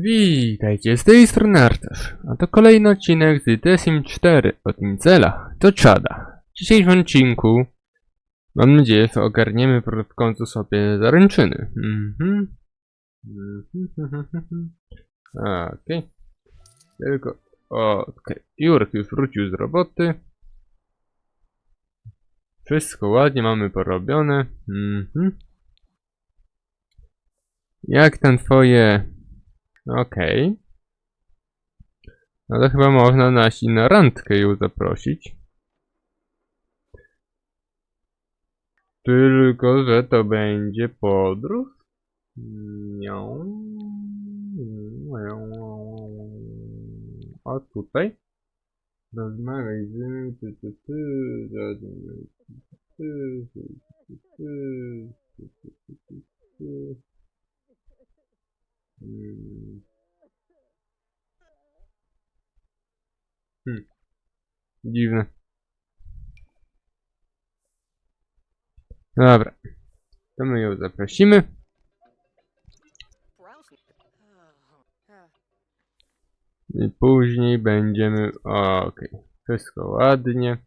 Witajcie, z tej strony Artasz, a to kolejny odcinek z Desim 4 od Incela, to czada. W dzisiejszym odcinku, mam nadzieję, że ogarniemy w końcu sobie zaręczyny. Mhm. Mhm. Okej. Tylko, okej. Jurek już wrócił z roboty. Wszystko ładnie mamy porobione. Mhm. Jak tam twoje Okej. No to chyba można nasi na randkę ją zaprosić. Tylko, że to będzie podróż. Nią. A tutaj? Rozmawiaj z nim, ty, ty, ty, z nim, ty, ty, ty, ty, ty, ty, ty, ty, ty. Hmm. Hmm. Dziwne. Dobra. To my ją zaprosimy. I później będziemy... Okej. Wszystko ładnie.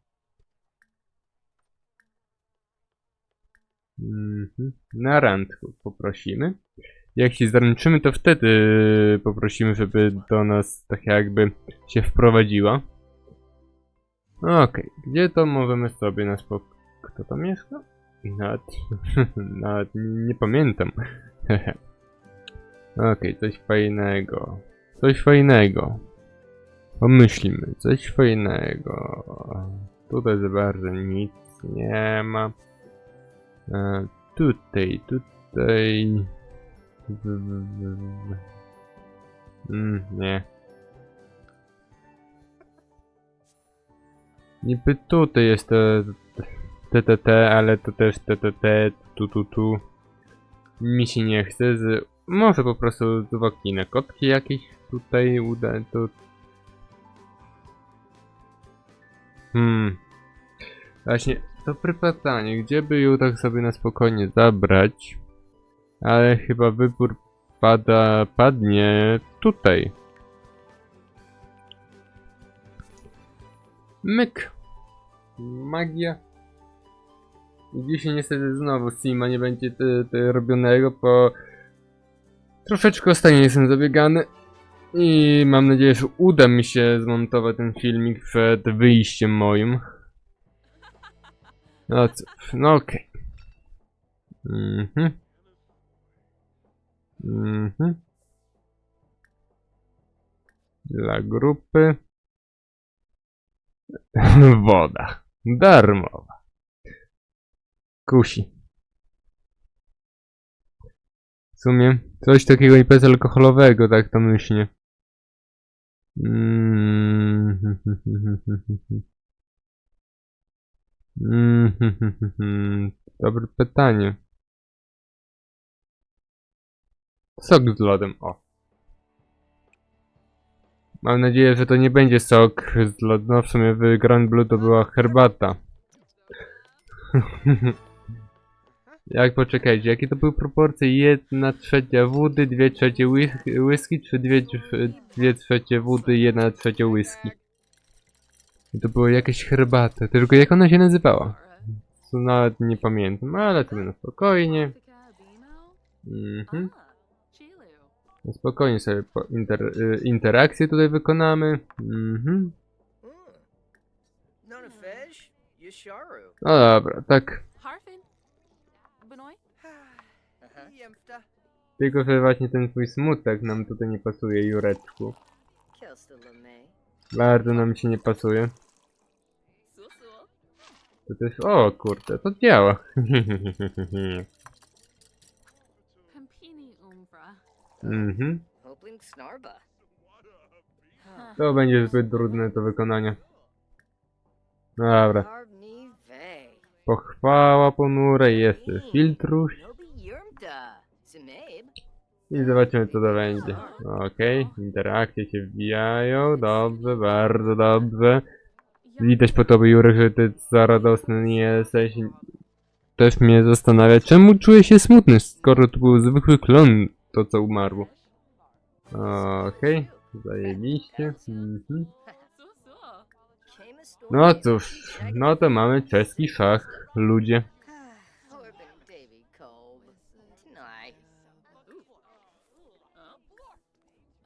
Mhm. Na randku poprosimy. Jak się zaręczymy, to wtedy poprosimy, żeby do nas tak jakby się wprowadziła. Okej, gdzie to możemy sobie na spok... Kto tam mieszka? Nawet, nawet nie pamiętam. Okej, coś fajnego. Coś fajnego. Pomyślmy, coś fajnego. Tutaj za bardzo nic nie ma. E, tutaj, tutaj... Mm, nie. Niby tutaj jest to TTT, ale to też TTT, tu tu tu. Mi się nie chce, z... może po prostu z uwagi na kotki jakieś tutaj uda, to... Hmm. Właśnie, to pytanie, gdzie by ją tak sobie na spokojnie zabrać? Ale chyba wybór pada, padnie tutaj. Myk. Magia. Dzisiaj niestety znowu Sima nie będzie te, te robionego, bo troszeczkę ostatnio jestem zabiegany. I mam nadzieję, że uda mi się zmontować ten filmik przed wyjściem moim. No cóż, no okej. Mhm. Mhm. Dla grupy. Woda. Darmowa. Kusi. W sumie coś takiego i bezalkoholowego, tak to myślę. Mm. Dobre pytanie. Sok z lodem, o. Mam nadzieję, że to nie będzie sok z lodem. No w sumie w Grand Blue to była herbata. Jak poczekajcie, jakie to były proporcje? Jedna trzecia wody, dwie trzecie whisky, czy dwie, dwie trzecie wody, jedna trzecia whisky? I to było jakieś herbata, tylko jak ona się nazywała? To nawet nie pamiętam, ale to na spokojnie. Mhm. Spokojnie sobie po inter, y, interakcję tutaj wykonamy. Mhm. Yasharu. No dobra, tak. Tylko, że właśnie ten twój smutek nam tutaj nie pasuje, Jureczku. Bardzo nam się nie pasuje. To też... O kurde, to działa. mhm. To będzie zbyt trudne do wykonania. Dobra. Pochwała ponura i jeszcze filtruś. I zobaczymy co to będzie. Okej, interakcje się wbijają. Dobrze, bardzo dobrze. Widać po tobie, Jurek, że ty za radosny nie jesteś. Też mnie zastanawia, czemu czuję się smutny, skoro to był zwykły klon, to co umarło. Okej, zajebiście. Mhm. No cóż, no to mamy czeski szach, ludzie.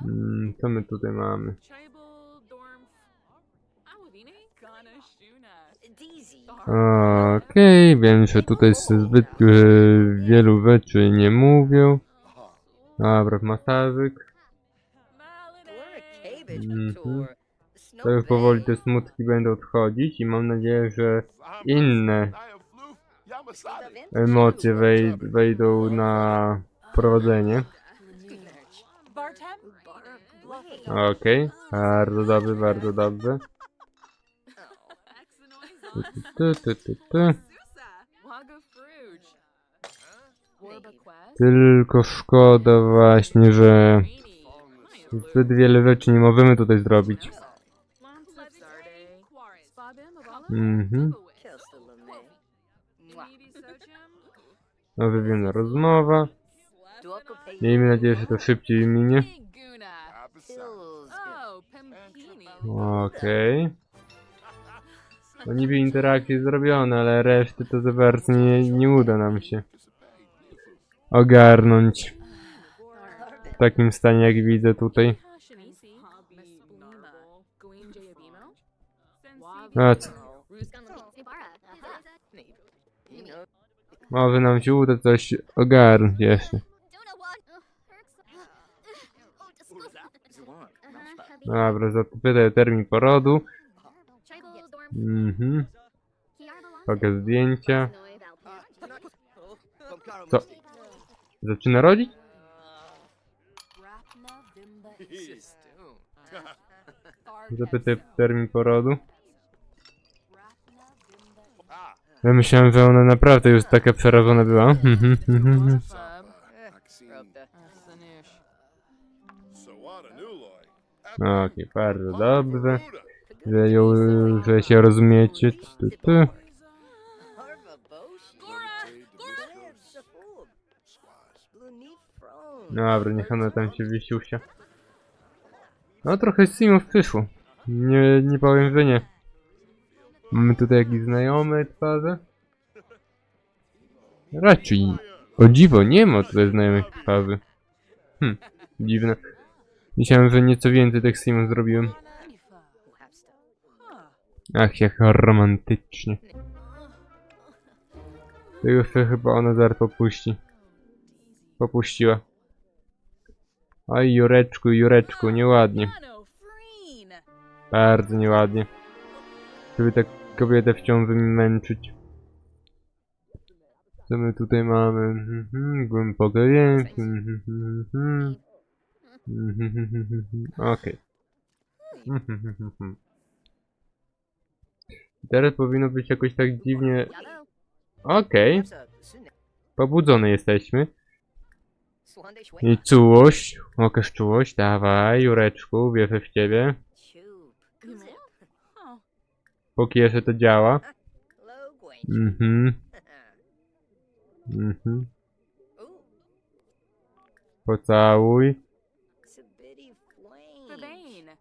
Mm, co my tutaj mamy? Okej, wiem, że tutaj zbyt e, wielu rzeczy nie mówią. Dobra, masażyk. Mhm. To już powoli te smutki będą odchodzić i mam nadzieję, że inne emocje wej wejdą na prowadzenie. Okej, bardzo dobrze, bardzo dobrze. Tu, tu, tu, tu. Waga Tylko szkoda właśnie, że zbyt wiele rzeczy nie możemy tutaj zrobić. Mhm. No, wywiana rozmowa. Miejmy nadzieję, że to szybciej minie. Okej. No niby interakcje zrobione, ale reszty to za bardzo nie, nie uda nam się ogarnąć w takim stanie jak widzę tutaj. A co? Może nam się uda coś ogarnąć jeszcze. Dobra, zapytaj termin porodu. Mhm. Pokaz zdjęcia. Co? Zaczyna rodzić? Zapytaj termin porodu. Ja myślałem, że ona naprawdę już taka przerażona była. Mhm, mhm, mhm. No, Okej, bardzo dobrze. Że, ją, że się rozumiecie. Tu, tu. Dobra, niech ona tam się wysiusia. No trochę simów przyszło. Nie, nie powiem, że nie. Mamy tutaj jakieś znajome twarze? Raczej. O dziwo, nie ma tutaj znajomych twarzy. Hm, dziwne. Myślałem, że nieco więcej tych simów zrobiłem. Ach, jak romantycznie. Się chyba ona zaraz popuści. Popuściła. Oj, Jureczku, Jureczku, nieładnie. Bardzo nieładnie. Żeby tak kobietę w ciąży męczyć. Co my tutaj mamy? Mhm, Głębokie jęki. mhm, mhm, mhm. Okej. Teraz powinno być jakoś tak dziwnie... Okej, pobudzone jesteśmy. I czułość, okaż czułość, dawaj, Jureczku, wierzę w ciebie. Póki jeszcze to działa. Mhm, mhm. Pocałuj.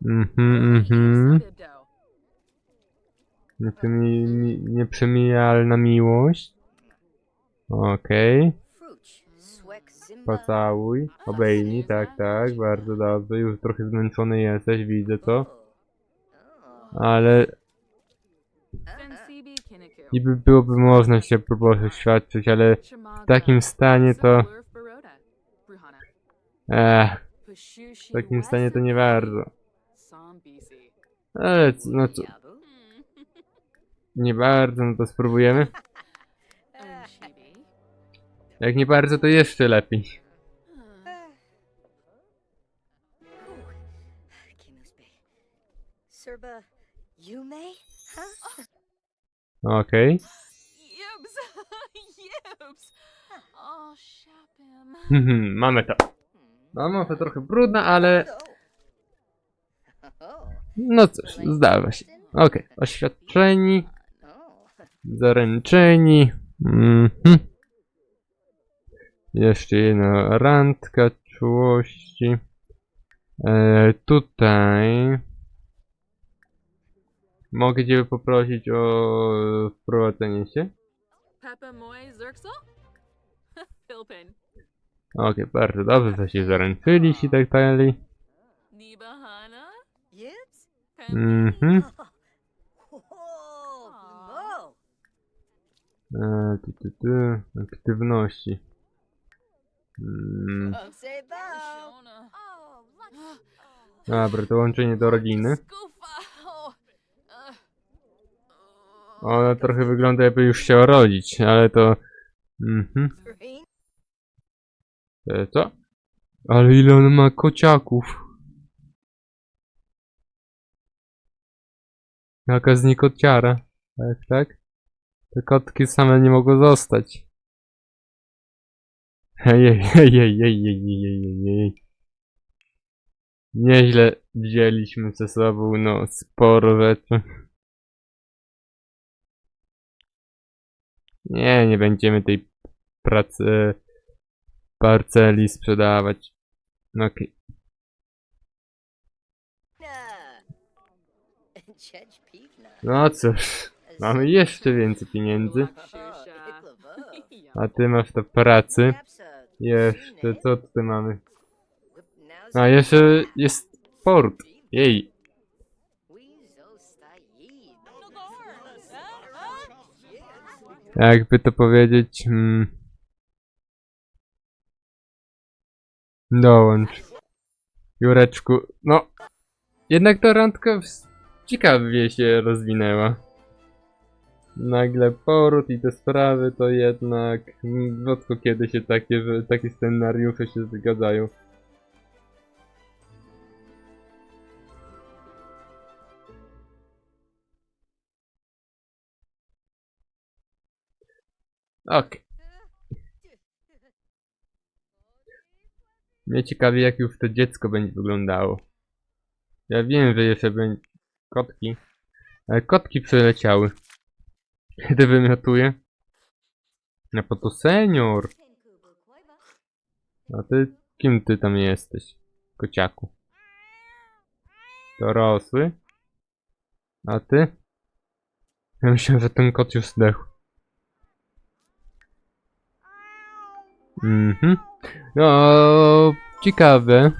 Mhm, mhm. Nieprzemi mi- Nieprzemijalna miłość. Okej. Pocałuj. Obejmij, tak, tak, bardzo dobrze. Już trochę zmęczony jesteś, widzę to. Ale niby byłoby można się próbować oświadczyć, ale w takim stanie to... Ech, w takim stanie to nie bardzo. Ale no co, nie bardzo, no to spróbujemy. Jak nie bardzo, to jeszcze lepiej. Serba Yume? Huh? Okej. Shapim. Mhm, Mamy to. No może trochę brudna, ale no cóż, zdawa się. Okej, oświadczeni, Oh. zaręczeni. Mhm. Jeszcze jedna randka czułości. E, tutaj... Mogę cię poprosić o wprowadzenie się? Peppa Moy Zerxel? Pilpin. Okej, bardzo dobrze, to się zaręczyliś i tak dalej. Niba Hana? Yibs? Mhm. E, tu, tu, tu. Aktywności. Mm, dobra, dołączenie do rodziny. Ona trochę wygląda jakby już chciała rodzić, ale to... Mhm. E, co? Ale ile on ma kociaków. Jaka z niej kociara. Tak, tak? Te kotki same nie mogą zostać. Ejej, ejej, ejej, ejej, ejej, ejej. Nieźle wzięliśmy ze sobą, no, sporo rzeczy. Nie, nie będziemy tej pracy parceli sprzedawać. No Okej. No cóż, mamy jeszcze więcej pieniędzy. A ty masz to pracy. Jeszcze, co tutaj mamy? A, jeszcze jest port. Jej. Jakby to powiedzieć... Hmm. Dołącz. Jureczku, no... Jednak ta randka w- ciekawie się rozwinęła. Nagle poród i te sprawy to jednak... Rzadko kiedy się takie, takie scenariusze się zgadzają. Okej. Mnie ciekawi jak już to dziecko będzie wyglądało. Ja wiem, że jeszcze będzie... Kotki. Ale kotki przyleciały. Kiedy wymiotuję? No po to senior. A ty, kim ty tam jesteś? Kociaku. Dorosły? A ty? Ja myślałem, że ten kot już zdechł. Mhm. No, ciekawe.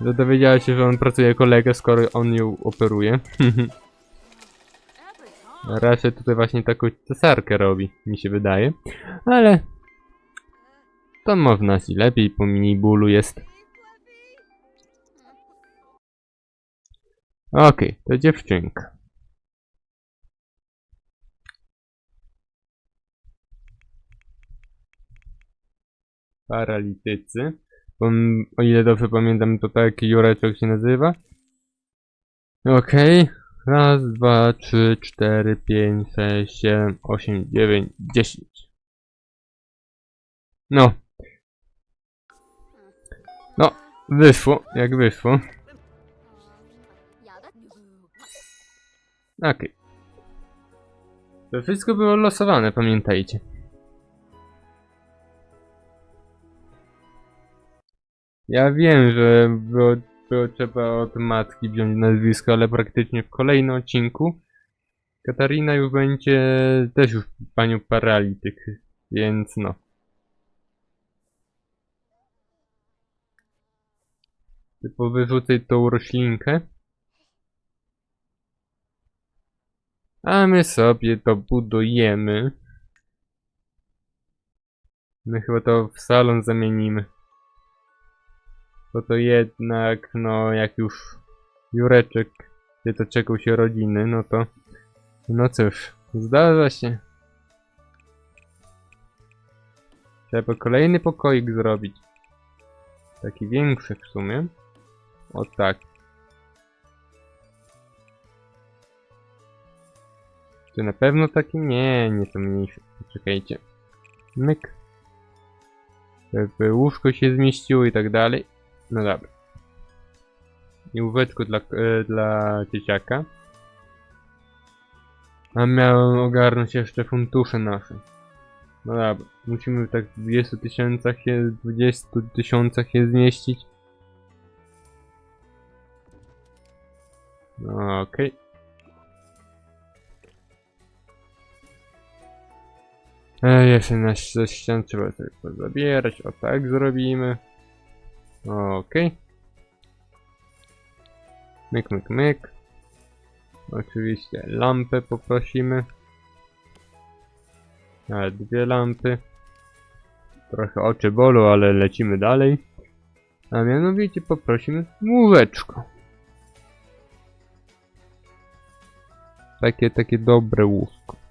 Że dowiedziała się, że on pracuje jako skoro on ją operuje. Raczej tutaj właśnie taką cesarkę robi, mi się wydaje. Ale... To można i lepiej, po mini bólu jest. Okej, to dziewczynka. Paralitycy. O ile dobrze pamiętam, to tak Jureczek się nazywa. Okej. Raz, dwa, trzy, cztery, pięć, sześć, siedem, osiem, dziewięć, dziesięć. No. No, wyszło, jak wyszło. Okej. To wszystko było losowane, pamiętajcie. Ja wiem, że było, było trzeba od matki wziąć nazwisko, ale praktycznie w kolejnym odcinku Katarina już będzie też już panią paralityk, więc no. Tylko wyrzucę tą roślinkę. A my sobie to budujemy. My chyba to w salon zamienimy. Bo to jednak, no jak już Jureczek się doczekał się rodziny, no to no cóż, zdarza się. Trzeba kolejny pokoik zrobić. Taki większy w sumie. O tak. Czy na pewno taki? Nie, nie to mniejszy. Czekajcie. Myk. Żeby łóżko się zmieściło i tak dalej. No dobra. I łóweczko dla, e, dla dzieciaka. A miałem ogarnąć jeszcze fundusze nasze. No dobra, musimy tak w 20 tysiącach je, 20 tysiącach je zmieścić. No, Okej. Okay. Jeszcze na ze ścian trzeba sobie pozabierać. O tak zrobimy. Okej. Myk, myk, myk. Oczywiście lampę poprosimy. Nawet dwie lampy. Trochę oczy bolą, ale lecimy dalej. A mianowicie poprosimy łóweczko. Takie, takie dobre łówko.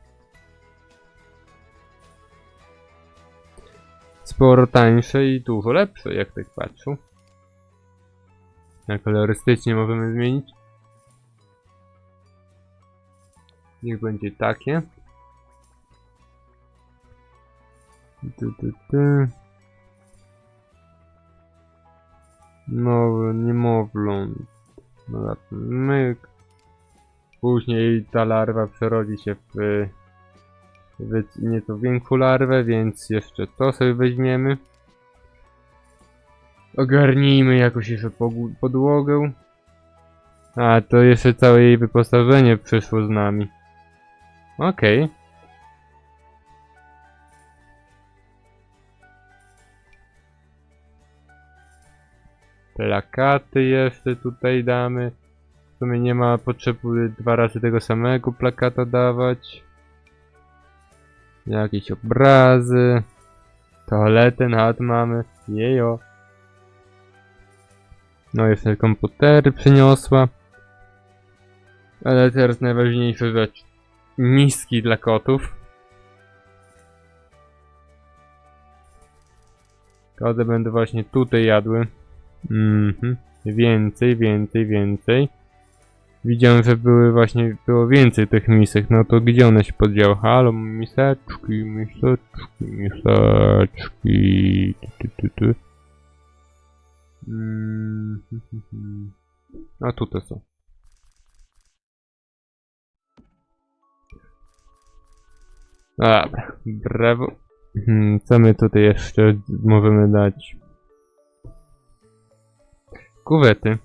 Sporo tańsze i dużo lepsze, jak tak patrzę. A kolorystycznie możemy zmienić. Niech będzie takie. Tu, tu, tu. Nowy niemowląt. No myk. Później ta larwa przerodzi się w, w nieco większą larwę, więc jeszcze to sobie weźmiemy. Ogarnijmy jakoś jeszcze podłogę. A, to jeszcze całe jej wyposażenie przyszło z nami. Okej. Plakaty jeszcze tutaj damy. W sumie nie ma potrzeby dwa razy tego samego plakata dawać. Jakieś obrazy. Toaletę nad mamy. Jejo. No jeszcze komputery przyniosła. Ale teraz najważniejsza rzecz. Miski dla kotów. Koty będą właśnie tutaj jadły. Mhm. Więcej, więcej, więcej. Widziałem, że były właśnie, było więcej tych misek. No to gdzie one się podziały? Halo, miseczki, miseczki, miseczki. Tu, tu, tu, tu. Mm. A tutaj są. Dobra, brawo. Hmm, Co my tutaj jeszcze możemy dać? Kuwety.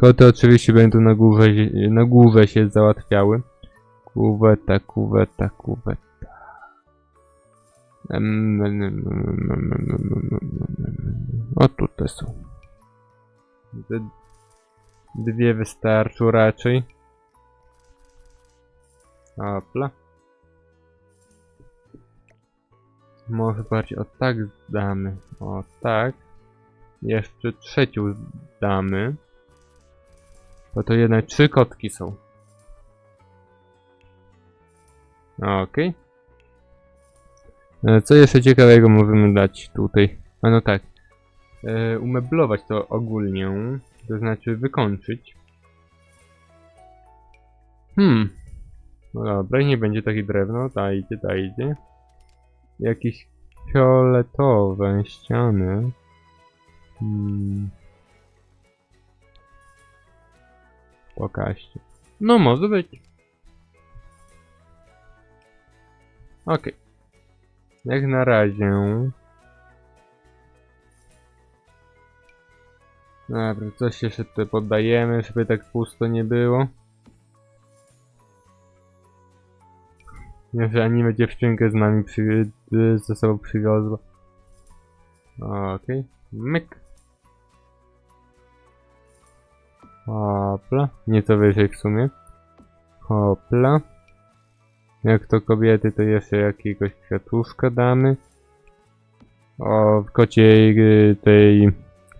Koty oczywiście będą na głowę, na głowę się załatwiały. Kuweta, kuweta, kuweta. O tutaj są. Dwie wystarczą raczej. Opla. Może bardziej o tak damy. O tak. Jeszcze trzecią damy. Bo to jednak trzy kotki są. Okej. E, Co jeszcze ciekawego możemy dać tutaj? A no tak. E, umeblować to ogólnie. To znaczy wykończyć. Hmm. No dobra, nie będzie takie drewno. Dajcie, dajcie. Jakieś fioletowe ściany. Hmm. Pokażcie. No może być. Okej. Jak na razie. Dobra, coś jeszcze tutaj poddajemy, żeby tak pusto nie było. Nie, że anime dziewczynkę z nami przy, ze sobą przywiozła. Okej. Myk. Hopla. Nieco wyżej w sumie. Hopla. Jak to kobiety, to jeszcze jakiegoś kwiatuszka damy. O, w kociej y, tej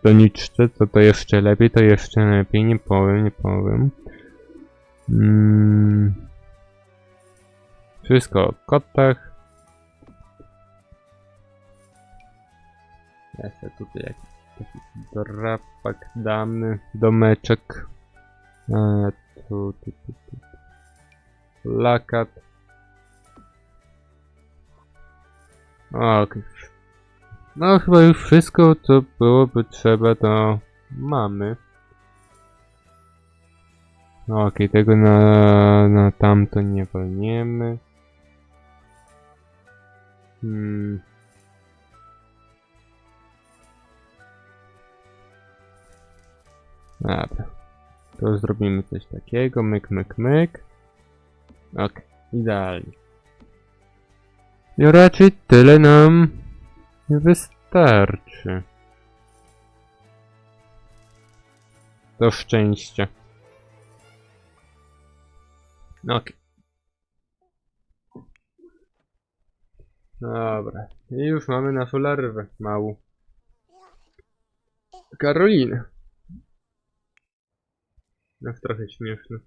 doniczce, to to jeszcze lepiej, to jeszcze lepiej, nie powiem, nie powiem. Mm. Wszystko o kotach. Jeszcze tutaj jakiś taki drapak damy, domeczek. E, tu, tu, tu, tu. Plakat. Okej. No chyba już wszystko, co byłoby trzeba, to mamy. No, Okej, tego na, na tamto nie walniemy. Hmm. Dobra. To zrobimy coś takiego. Myk, myk, myk. Ok, idealnie. I raczej tyle nam wystarczy. Do szczęścia. Ok. Dobra. I już mamy naszą larwę małą. Karolinę. No trochę śmieszne.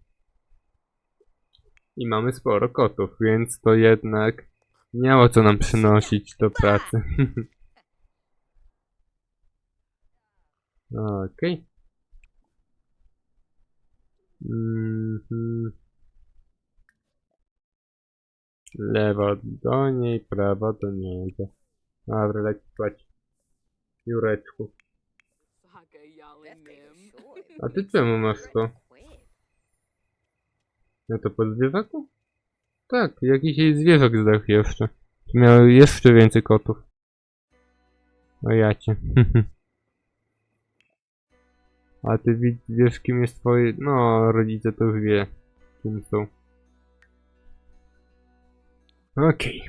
I mamy sporo kotów, więc to jednak miało co nam przynosić do pracy. Okej. Mhm. Lewo do niej, prawo do niego. Dobra, leć spać. Jureczku. A ty czemu masz to? No to po zwierzaku? Tak, jakiś jej zwierzak zdechł jeszcze. Miał jeszcze więcej kotów. O jacie. A ty wi- wiesz kim jest twoje... No, rodzice to już wie. Kim są. Okej.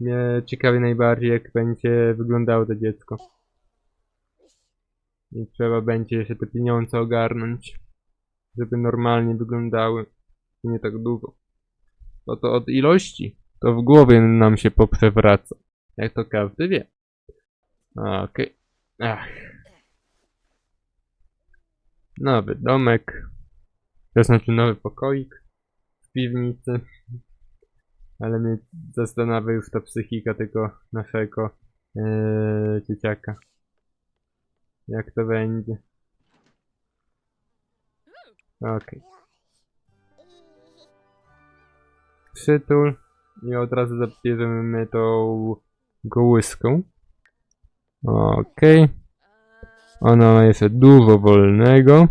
Mnie ciekawi najbardziej jak będzie wyglądało to dziecko. I trzeba będzie jeszcze te pieniądze ogarnąć. Żeby normalnie wyglądały. Nie tak długo. No to od ilości. To w głowie nam się poprzewraca. Jak to każdy wie. Okej. Ach. Nowy domek. To znaczy nowy pokoik w piwnicy. Ale mnie zastanawia już ta psychika tego naszego yy, dzieciaka. Jak to będzie. Okej. Przytul. I od razu zabierzemy tą gołyską. Okej. Ona ma jeszcze dużo wolnego.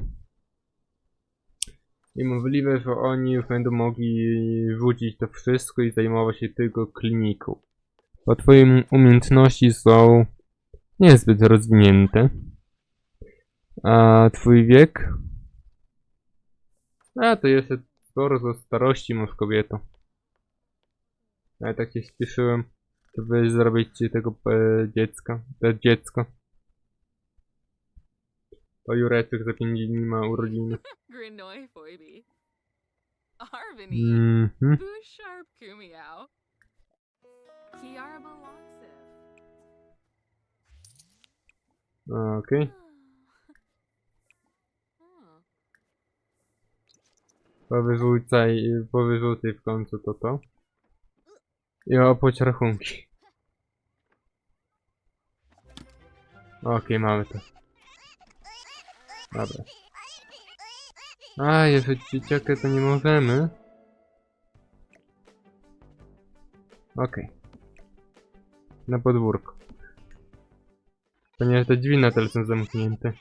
I możliwe, że oni już będą mogli rzucić to wszystko i zajmować się tylko kliniką. Bo twoje um- umiejętności są niezbyt rozwinięte. A twój wiek? A to jeszcze sporo starości masz kobieto. Ja tak się śpieszyłem, żeby zrobić ci tego e, dziecka, to dziecko. To Jureczek za 5 dni ma urodziny. Grinoi foibi. Arvini. Mhm. Boo sharp kumiao. Kiara. Okej. Hmm. Powyrzucaj, powyrzucaj w końcu to to. I opłać rachunki. Okej, mamy to. Dobra. A, jeżeli dzieciaka to nie możemy. Okej. Na podwórko. Ponieważ te drzwi na tyle są zamknięte.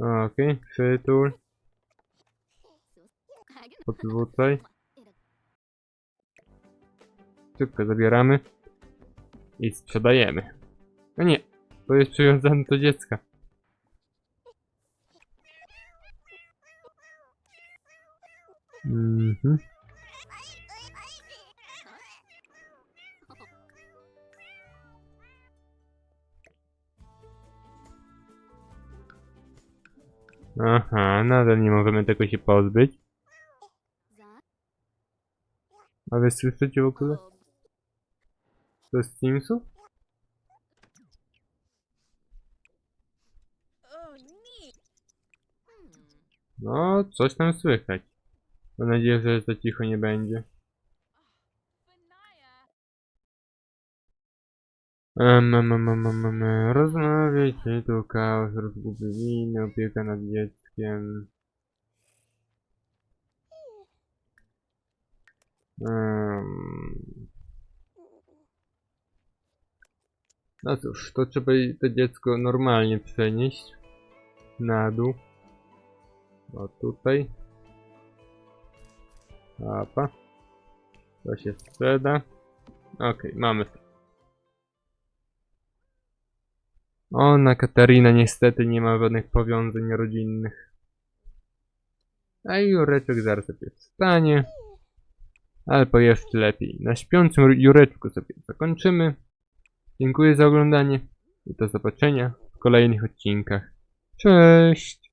Okej, przytul. Podrzucaj. Szybko zabieramy. I sprzedajemy. No nie, to jest przywiązane do dziecka. Mhm. Aha, nadal nie możemy tego się pozbyć. A wy słyszycie w ogóle? To jest Teamsów? No, coś tam słychać. Mam nadzieję, że za cicho nie będzie. Rozmawiajcie tu chaos, rozguby winy, opieka nad dzieckiem. No cóż, to trzeba to dziecko normalnie przenieść na dół. O tutaj. Apa. To się sprzeda. Okej, mamy to. Ona, Katarina, niestety nie ma żadnych powiązań rodzinnych. A Jureczek zaraz sobie wstanie. Albo jeszcze lepiej. Na śpiącym Jureczku sobie zakończymy. Dziękuję za oglądanie i do zobaczenia w kolejnych odcinkach. Cześć!